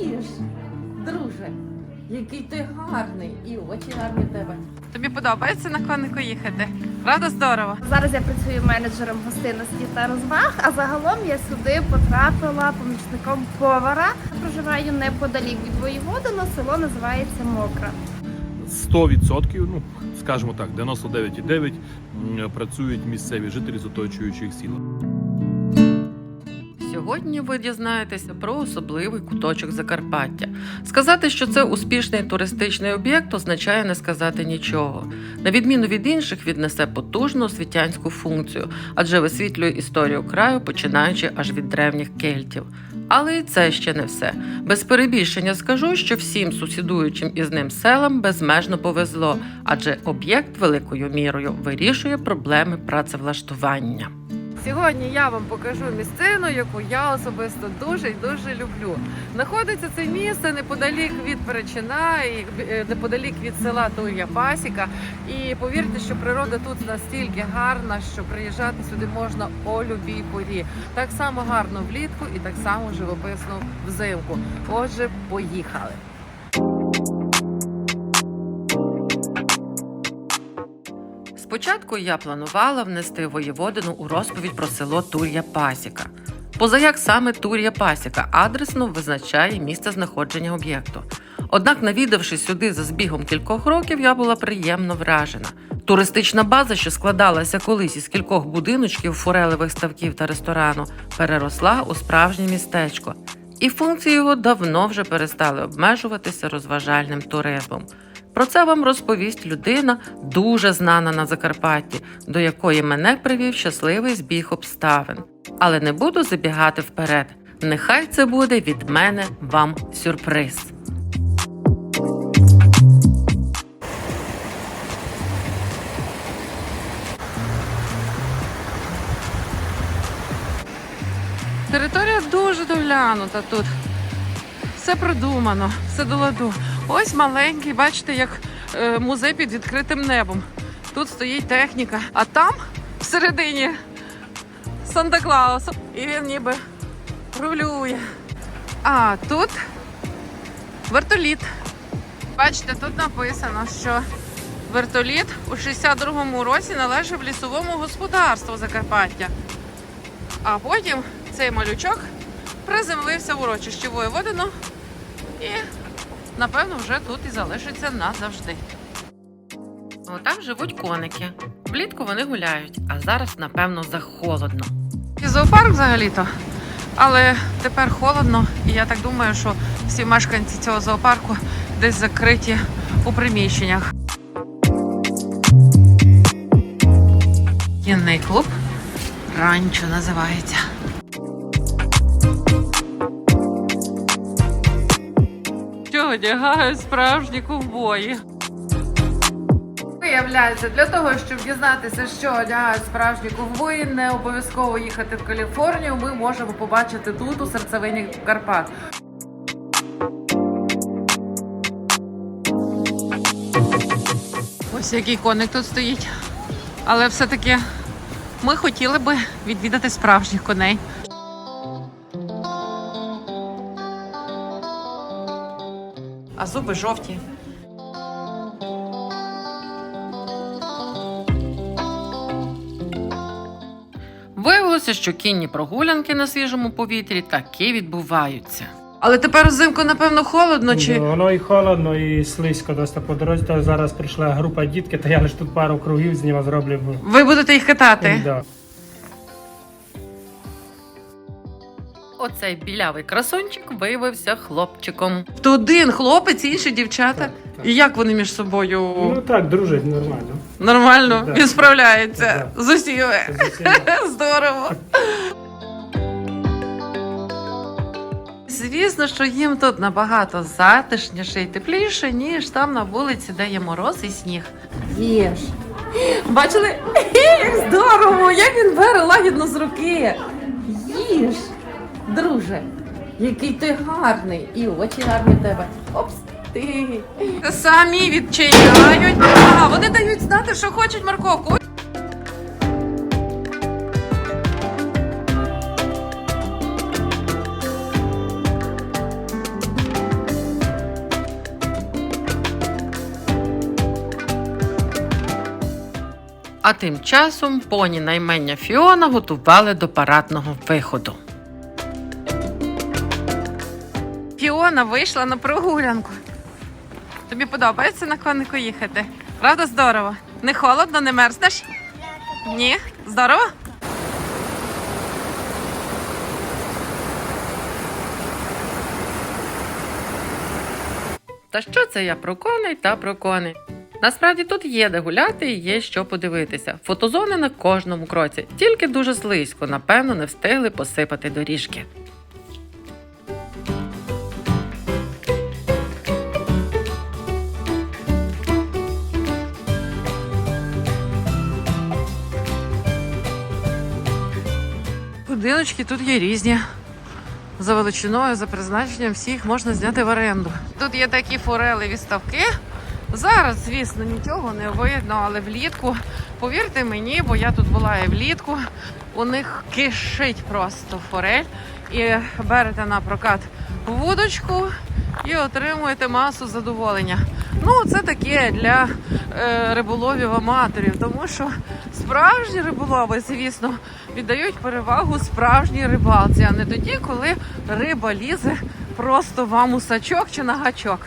Їж, друже, який ти гарний, і очі гарні в тебе. Тобі подобається на конику їхати? Правда здорово? Зараз я працюю менеджером гостинності та розваг, а загалом я сюди потрапила помічником повара. Проживаю неподалік від Воєводина, село називається Мокра. 100%, ну скажімо так, 99,9 м, працюють місцеві жителі з оточуючих сіл. Сьогодні ви дізнаєтеся про особливий куточок Закарпаття. Сказати, що це успішний туристичний об'єкт, означає не сказати нічого. На відміну від інших, він несе потужну освітянську функцію, адже висвітлює історію краю, починаючи аж від древніх кельтів. Але і це ще не все. Без перебільшення скажу, що всім сусідуючим із ним селам безмежно повезло, адже об'єкт великою мірою вирішує проблеми працевлаштування. Сьогодні я вам покажу місцину, яку я особисто дуже і дуже люблю. Знаходиться це місце неподалік від Перечина, і е, неподалік від села Тур'я Пасіка. І повірте, що природа тут настільки гарна, що приїжджати сюди можна о любій порі. Так само гарно влітку і так само живописно взимку. Отже, поїхали. Спочатку я планувала внести воєводину у розповідь про село Тур'я Пасіка. Позаяк саме Тур'я Пасіка адресно визначає місце знаходження об'єкту. Однак, навідавшись сюди за збігом кількох років, я була приємно вражена. Туристична база, що складалася колись із кількох будиночків, форелевих ставків та ресторану, переросла у справжнє містечко. І функції його давно вже перестали обмежуватися розважальним туризмом. Про це вам розповість людина, дуже знана на Закарпатті, до якої мене привів щасливий збіг обставин. Але не буду забігати вперед. Нехай це буде від мене вам сюрприз. Територія дуже доглянута тут. Все продумано, все до ладу. Ось маленький, бачите, як е, музей під відкритим небом. Тут стоїть техніка, а там всередині Санта-Клаус. І він ніби рулює. А тут вертоліт. Бачите, тут написано, що вертоліт у 62-му році належав лісовому господарству Закарпаття. А потім цей малючок приземлився в урочищі Воєводино і, напевно, вже тут і залишиться назавжди. Отак живуть коники. Влітку вони гуляють, а зараз, напевно, захолодно. І зоопарк взагалі-то. Але тепер холодно, і я так думаю, що всі мешканці цього зоопарку десь закриті у приміщеннях. Кінний клуб Ранчо називається. Одягають справжні ковбої. Виявляється, для того, щоб дізнатися, що одягають справжні ковбої, не обов'язково їхати в Каліфорнію. Ми можемо побачити тут, у серцевині Карпат. Ось який коник тут стоїть. Але все-таки ми хотіли би відвідати справжніх коней. Зуби жовті. Виявилося, що кінні прогулянки на свіжому повітрі таки відбуваються. Але тепер взимку, напевно, холодно чи. Ну, Воно і холодно, і слизько доста по дорозі. То зараз прийшла група дітки, то я лише тут пару кругів з ними зроблю. Ви будете їх катати? Да. Оцей білявий красунчик виявився хлопчиком. То один хлопець, інші дівчата. Так, так. І як вони між собою Ну так, дружать нормально. нормально Да. він справляється Да. з усіми. Усіма. Здорово. Звісно, що їм тут набагато затишніше і тепліше, ніж там на вулиці, де є мороз і сніг. Їж. Бачили? Як здорово! Як він бере лагідно з руки. Їж, друже, який ти гарний і очі гарні в тебе. Опс, ти. Самі відчиняють. а вони дають знати, що хочуть морковку. А тим часом поні наймення Фіона готували до парадного виходу. Фіона вийшла на прогулянку. Тобі подобається на конику їхати? Правда, здорово? Не холодно, не мерзнеш? Ні? Здорово? Та що це я про коней та про коней? Насправді тут є де гуляти і є що подивитися. Фотозони на кожному кроці, тільки дуже слизько, напевно, не встигли посипати доріжки. Будиночки тут є різні. За величиною, за призначенням всіх можна зняти в оренду. Тут є такі форелеві ставки. Зараз, звісно, нічого не видно, але влітку, повірте мені, бо я тут була і влітку, у них кишить просто форель. І берете на прокат вудочку і отримуєте масу задоволення. Ну, це таке для е, риболовів аматорів, тому що справжні риболови, звісно, віддають перевагу справжній рибалці, а не тоді, коли риба лізе просто вам у сачок чи на гачок.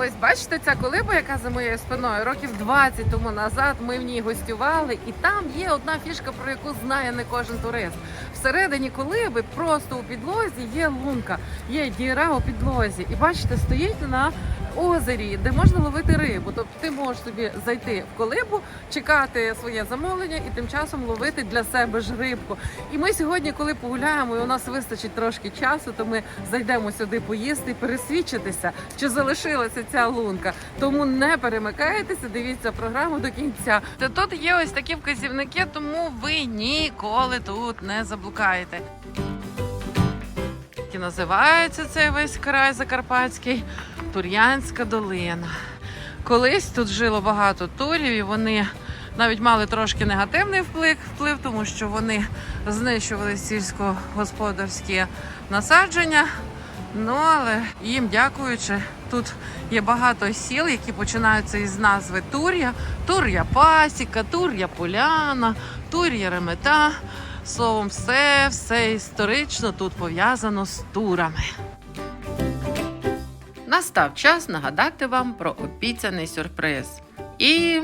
Ось бачите, ця колиба, яка за моєю спиною, років 20 тому назад ми в ній гостювали, і там є одна фішка, про яку знає не кожен турист. Всередині колиби, просто у підлозі є лунка, є діра у підлозі. І бачите, стоїть на озері, де можна ловити рибу. Тобто ти можеш собі зайти в колибу, чекати своє замовлення і тим часом ловити для себе ж рибку. І ми сьогодні, коли погуляємо, і у нас вистачить трошки часу, то ми зайдемо сюди поїсти і пересвідчитися, чи залишилася ця лунка. Тому не перемикайтеся, дивіться програму до кінця. Та тут є ось такі вказівники, тому ви ніколи тут не заблукаєте. Називається цей весь край Закарпатський Тур'янська долина. Колись тут жило багато турів, і вони навіть мали трошки негативний вплив, вплив тому що вони знищували сільськогосподарські насадження. Ну, але їм дякуючи, тут є багато сіл, які починаються із назви Тур'я, Тур'я Пасіка, Тур'я Поляна, Тур'я Ремета. Словом, все, все історично тут пов'язано з турами. Настав час нагадати вам про обіцяний сюрприз. І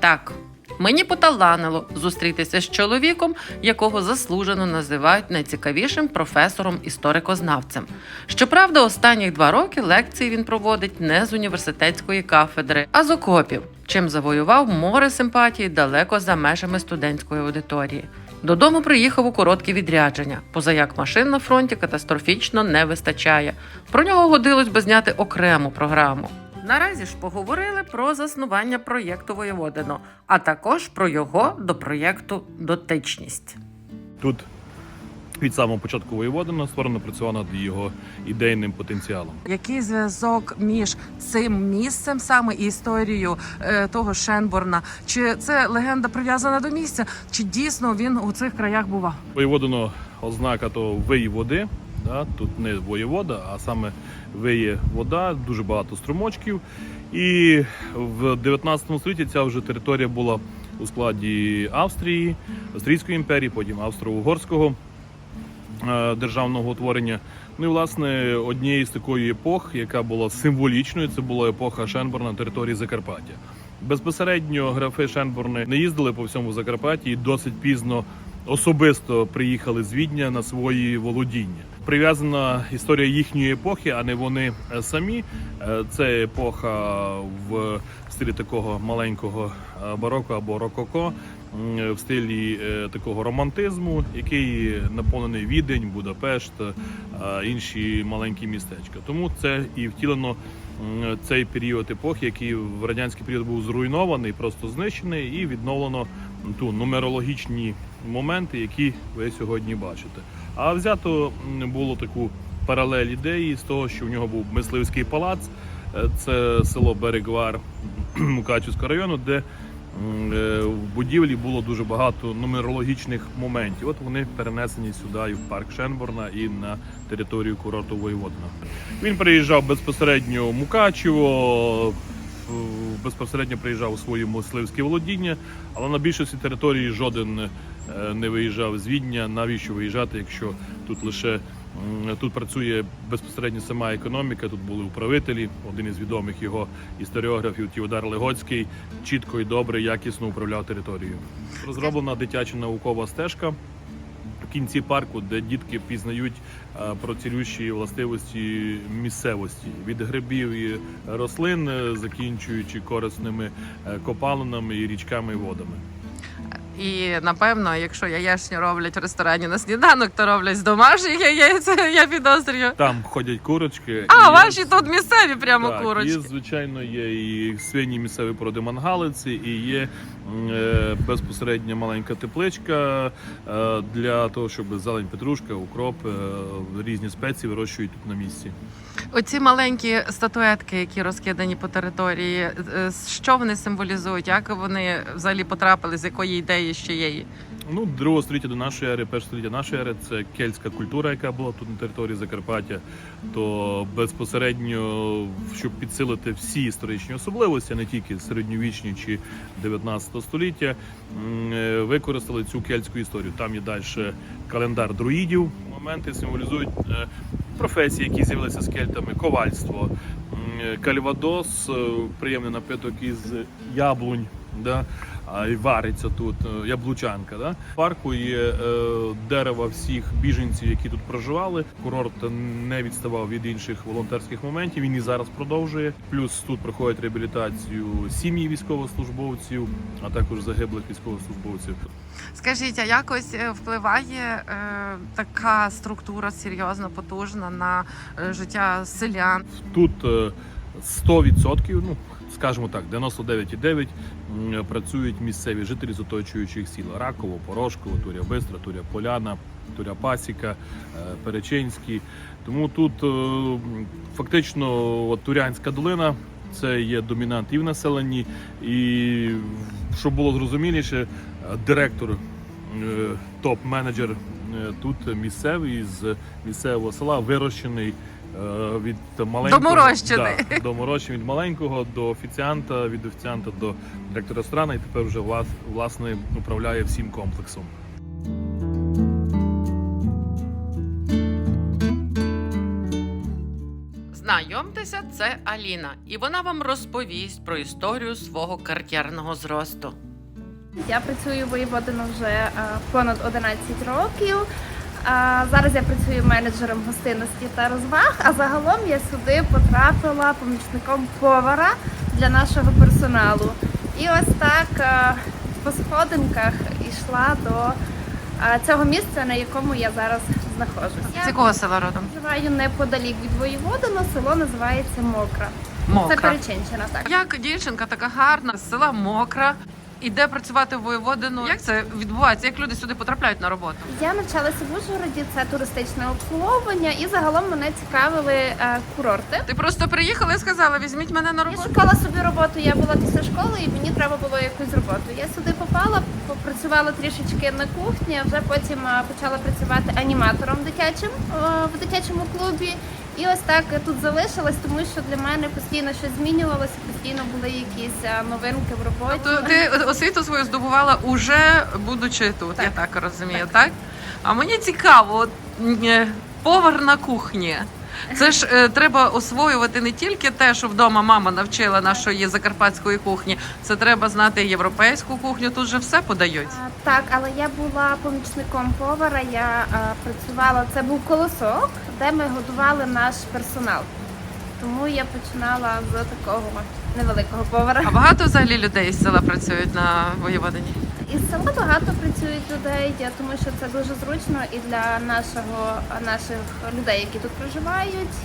так, мені поталанило зустрітися з чоловіком, якого заслужено називають найцікавішим професором історикознавцем. Щоправда, останні два роки лекції він проводить не з університетської кафедри, а з окопів, чим завоював море симпатії далеко за межами студентської аудиторії. Додому приїхав у коротке відрядження, позаяк машин на фронті катастрофічно не вистачає. Про нього годилось би зняти окрему програму. Наразі ж поговорили про заснування проєкту Воєводино, а також про його до проєкту дотичність. Тут від самого початку воєводина створено працювала над його ідейним потенціалом. Який зв'язок між цим місцем саме і історією е, того Шенборна? Чи це легенда прив'язана до місця, чи дійсно він у цих краях бував? Воєводино ознака то виї води. Да? Тут не воєвода, а саме виє вода, дуже багато струмочків. І в 19 столітті ця вже територія була у складі Австрії, Австрійської імперії, потім Австро-Угорського державного утворення. Ну і власне однією з такої епох, яка була символічною, це була епоха Шенборна на території Закарпаття. Безпосередньо графи Шенборни не їздили по всьому Закарпатті і досить пізно особисто приїхали з Відня на свої володіння. Прив'язана історія їхньої епохи, а не вони е, самі. Е, Це епоха в стилі такого маленького е, бароко або рококо, в стилі такого романтизму, який наповнений Відень, Будапешт, інші маленькі містечка. Тому це і втілено цей період епохи, який в радянський період був зруйнований, просто знищений, і відновлено ту нумерологічні моменти, які ви сьогодні бачите. А взято було таку паралель ідеї з того, що в нього був мисливський палац, Е, це село Берегвар Мукачівського району, де е, в будівлі було дуже багато нумерологічних моментів. От вони перенесені сюди в парк Шенборна і на територію курорту Воєводина. Він приїжджав безпосередньо в Мукачево, безпосередньо приїжджав у свої мисливські володіння, але на більшості території жоден не виїжджав з Відня. Навіщо виїжджати, якщо тут лише тут працює безпосередньо сама економіка. Тут були управителі. Один із відомих його історіографів Тіводар Легоцький чітко і добре, якісно управляв територією. Розроблена дитяча наукова стежка в кінці парку, де дітки пізнають е, про цілющі властивості місцевості від грибів і рослин, е, закінчуючи корисними е, копалинами і річками і водами. І напевно, якщо яєчню роблять в ресторані на сніданок, то роблять з домашніх яєць, я підозрюю. Там ходять курочки. А, і- ваші тут місцеві прямо так, курочки. І, звичайно, є і свині місцеві породи мангалиці, і є е, безпосередньо маленька тепличка е, для того, щоб зелень петрушка, укроп, е, різні спеції вирощують тут на місці. Оці маленькі статуетки, які розкидані по території, е, що вони символізують? Як вони взагалі потрапили, з якої ідеї ще є? Ну, другого століття до нашої ери, перше століття нашої ери це кельтська культура, яка була тут на території Закарпаття. То безпосередньо, щоб підсилити всі історичні особливості, не тільки середньовічні чи 19 століття, е, використали цю кельтську історію. Там є далі календар друїдів. Моменти символізують е, професії, які з'явилися з кельтами, ковальство, е, кальвадос, приємний напиток із яблунь. Да? І вариться тут е, яблучанка. Да? В парку є е, дерева всіх біженців, які тут проживали. Курорт не відставав від інших волонтерських моментів. Він і зараз продовжує. Плюс тут проходять реабілітацію сім'ї військовослужбовців, а також загиблих військовослужбовців. Скажіть, а якось е, впливає е, така структура серйозно потужна на життя селян? Тут е, 100%, ну скажімо так, 99,9% працюють місцеві жителі з оточуючих сіл Раково, Порошково, Туря Бистра, Туря Поляна, Туря Пасіка, е, Перечинський. Тому тут е, фактично от, Турянська долина. Це є домінант і в населенні, і щоб було зрозуміліше, е, директор, топ-менеджер тут місцевий з місцевого села, вирощений від маленького Доморощений. Да, доморощений від маленького до офіціанта, від офіціанта до директора ресторану, і тепер вже влас- власне управляє всім комплексом. Знайомтеся, це Аліна, і вона вам розповість про історію свого кар'єрного зросту. Я працюю воєводино вже е, понад 11 років. Зараз я працюю менеджером гостинності та розваг, а загалом я сюди потрапила помічником повара для нашого персоналу. І ось так е, по сходинках йшла до е, цього місця, на якому я зараз знаходжусь. З якого села родом? Я проживаю неподалік від Воєводина, село називається Мокра. Це Мокра. Перечинщина, так. Як дівчинка така гарна, з села Мокра, іде працювати в воєводину. Як це відбувається? Як люди сюди потрапляють на роботу? Я навчалася в Ужгороді, це туристичне обслуговування, і загалом мене цікавили е, курорти. Ти просто приїхала і сказала, візьміть мене на Я роботу. шукала собі роботу, я була після школи, і мені треба було якусь роботу. Я сюди попала, попрацювала трішечки на кухні, а вже потім е, почала працювати аніматором дитячим е, в дитячому клубі. І ось так тут залишилась, тому що для мене постійно щось змінювалося, постійно були якісь новинки в роботі. То ти освіту свою здобувала уже будучи тут, Так. я так розумію, так? А мені цікаво, е, повар на кухні. Це ж е, треба освоювати не тільки те, що вдома мама навчила нашої закарпатської кухні. Це треба знати європейську кухню. Тут же все подають. А, Так, але я була помічником повара. Я а, працювала. Це був колосок, де ми годували наш персонал. Тому я починала з такого невеликого повара. А багато взагалі людей з села працюють на воєводині? Із села багато працюють людей, тому що це дуже зручно і для нашого наших людей, які тут проживають.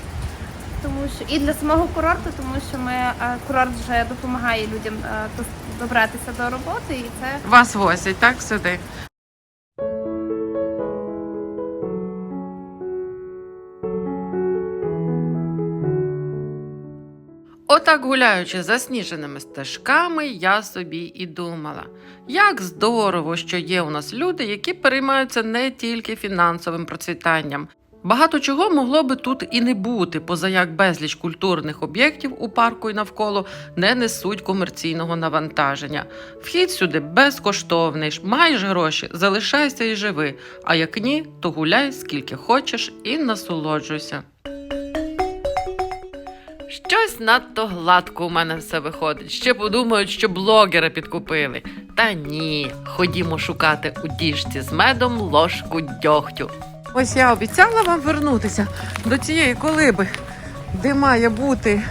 Тому що і для самого курорту, тому що ми курорт вже допомагає людям добратися до роботи, і це Вас возять, так сюди. Отак гуляючи засніженими стежками, я собі і думала, як здорово, що є у нас люди, які переймаються не тільки фінансовим процвітанням. Багато чого могло би тут і не бути, поза як безліч культурних об'єктів у парку і навколо не несуть комерційного навантаження. Вхід сюди безкоштовний, маєш гроші, залишайся і живи. А як ні, то гуляй скільки хочеш і насолоджуйся. Щось надто гладко у мене все виходить. Ще подумають, що блогера підкупили. Та ні, ходімо шукати у діжці з медом ложку дьогтю. Ось я обіцяла вам вернутися до цієї колиби, де має бути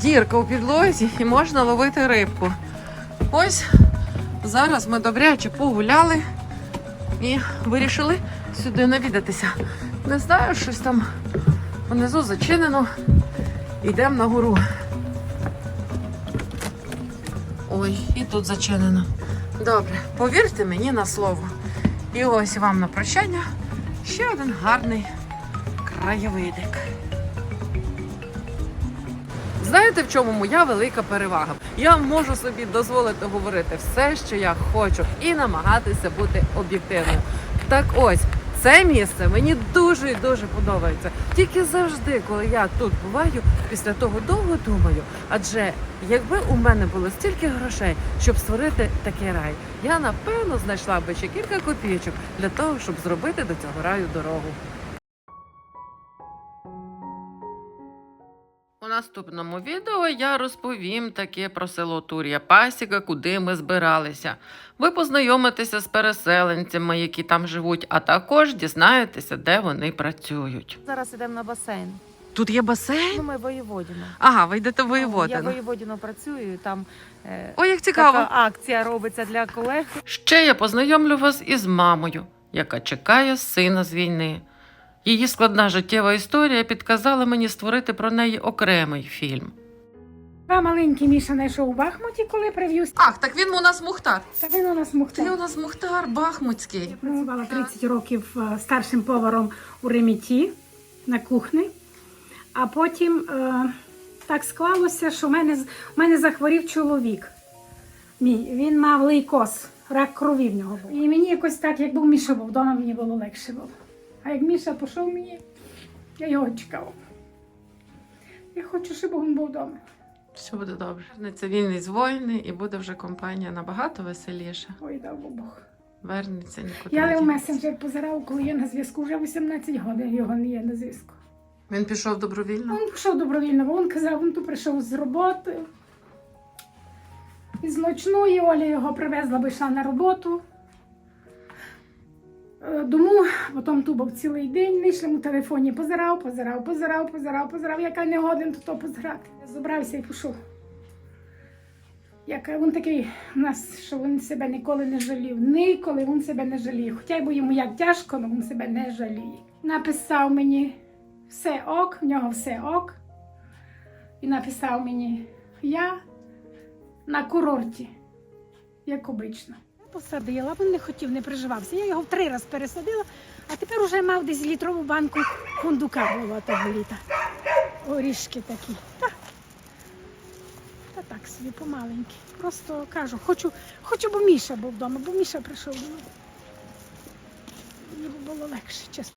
дірка у підлозі і можна ловити рибку. Ось зараз ми добряче погуляли і вирішили сюди навідатися. Не знаю, щось там внизу зачинено. Йдемо на гору. Ой, і тут зачинено. Добре, повірте мені на слово. І ось вам на прощання ще один гарний краєвидик. Знаєте, в чому моя велика перевага? Я можу собі дозволити говорити все, що я хочу, і намагатися бути об'єктивною. Так ось. Це місце мені дуже і дуже подобається. Тільки завжди, коли я тут буваю, після того довго думаю. Адже якби у мене було стільки грошей, щоб створити такий рай, я напевно знайшла би ще кілька копійочок для того, щоб зробити до цього раю дорогу. Наступному відео я розповім таке про село Тур'я Пасіка, куди ми збиралися. Ви познайомитеся з переселенцями, які там живуть, а також дізнаєтеся, де вони працюють. Зараз йдемо на басейн. Тут є басейн? Ну, ми воєводіно. Ага, ви йдете Я воєводіно працюю, там е, Ой, як цікаво. така акція робиться для колег. Ще я познайомлю вас із мамою, яка чекає сина з війни. Її складна життєва історія підказала мені створити про неї окремий фільм. А маленький Міша знайшов у Бахмуті, коли прив'юз. Ах, так він у нас Мухтар. Та він у нас мухтар. Ти у нас Мухтар Бахмутський. Я працювала 30 років е, старшим поваром у реміті на кухні. А потім е, так склалося, що в мене, з- в мене захворів чоловік. Мій. Він мав лейкоз, рак крові в нього був. І мені якось так, Міша був вдома, мені було легше було. А як Міша пішов мені, я його чекала. Я хочу, щоб він був вдома. Все буде добре. Вернеться він із воїни і буде вже компанія набагато веселіша. Ой, дав Бог. Вернеться нікуди. Я в месенджер позирав, коли є на зв'язку. Вже 18 годин його не є на зв'язку. Він пішов добровільно. Він пішов добровільно, бо він казав, він тут прийшов з роботи. Із ночної Оля його привезла, бо йшла на роботу. Е, Дому, потім тут був цілий день, не йшли му телефоні, позирав, позирав, позирав, позирав, позирав, яка не годин, то то позирати. Забрався і пішов. Яка він такий у нас, що він себе ніколи не жалів. Ніколи він себе не жаліє. Хоча й бо йому як тяжко, але він себе не жаліє. Написав мені все ок, в нього все ок. І написав мені я на курорті, як обично. Посадила, він не хотів, не приживався. Я його в три рази пересадила, а тепер уже мав десь літрову банку фундука було того літа. Орішки такі. Та, та так собі помаленькі. Просто кажу, хочу, хочу, бо Міша був вдома, бо Міша прийшов. Мені було легше, чесно.